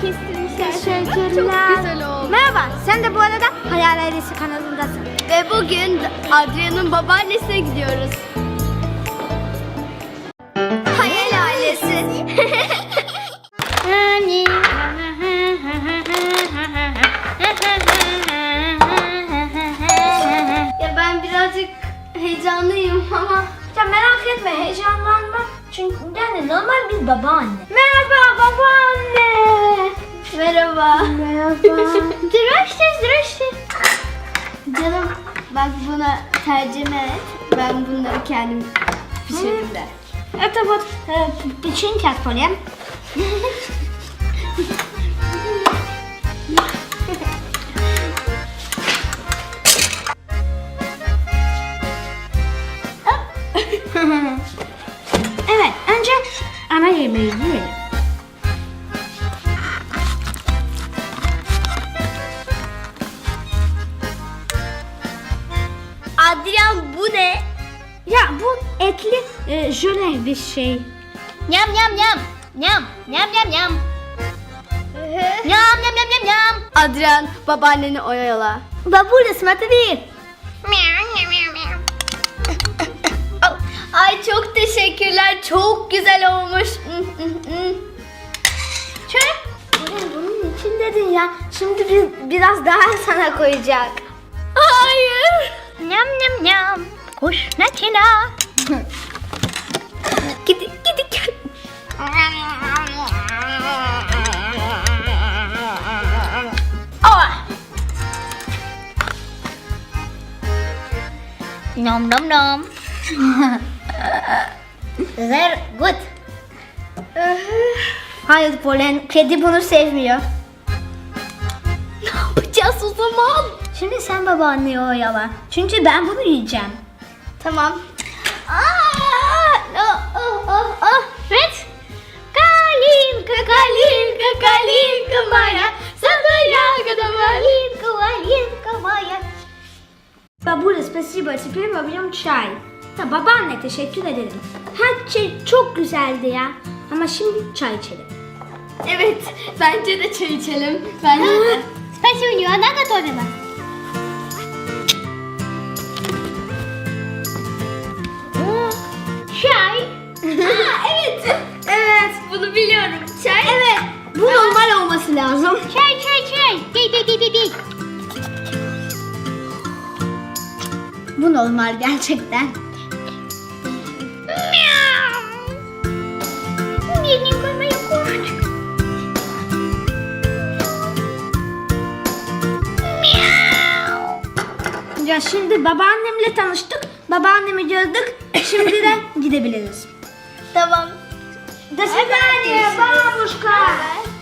kestirmişler. Teşekkürler. Çok güzel oldu. Merhaba, sen de bu arada Hayal Ailesi kanalındasın. Ve bugün Adrian'ın babaannesine gidiyoruz. Hayal ailesi. ya ben birazcık heyecanlıyım ama Ya merak etme, heyecanlanma. Çünkü yani normal bir babaanne. Merhaba babaanne. Merhaba. Merhaba. Droştiz droştiz. Canım bak buna tercüme et. Ben bunları kendim pişirdim de. Evet evet. Bütün kat polyem. evet önce ana yemeği yiyelim. Adrian bu ne? Ya bu etli e, jöle bir şey. Yam yam yam. Yam yam yam yam. yam yam yam yam yam. Adrian babaanneni oyala. Babul ismeti değil. Ay çok teşekkürler. Çok güzel olmuş. Şöyle. Bunun için dedin ya. Şimdi bir, biraz daha sana koyacak. Hayır nham nham nham kuş načina Gidi gidi gel. nom nom nom very good Hayır Polen, kedi bunu sevmiyor. Ne yapacağız o zaman? Şimdi sen babaanneyi oyala. Çünkü ben bunu yiyeceğim. Tamam. Aa, oh, oh, oh, oh. evet kalinka kalinka kalinka maya sana ягода малинка малинка моя Babule спасибо. Теперь мы пьем çay. Ya babaanne teşekkür ederim. Her şey çok güzeldi ya. Ama şimdi çay içelim. Evet. Bence de çay içelim. Bence de. Спасибо, она готовила. Bi bi bi bi bi. Bu normal gerçekten. Бедненькая моя кошечка. Ya şimdi babaannemle tanıştık. Babaannemi gördük. Şimdi de gidebiliriz. Tamam. До свидания. Bye.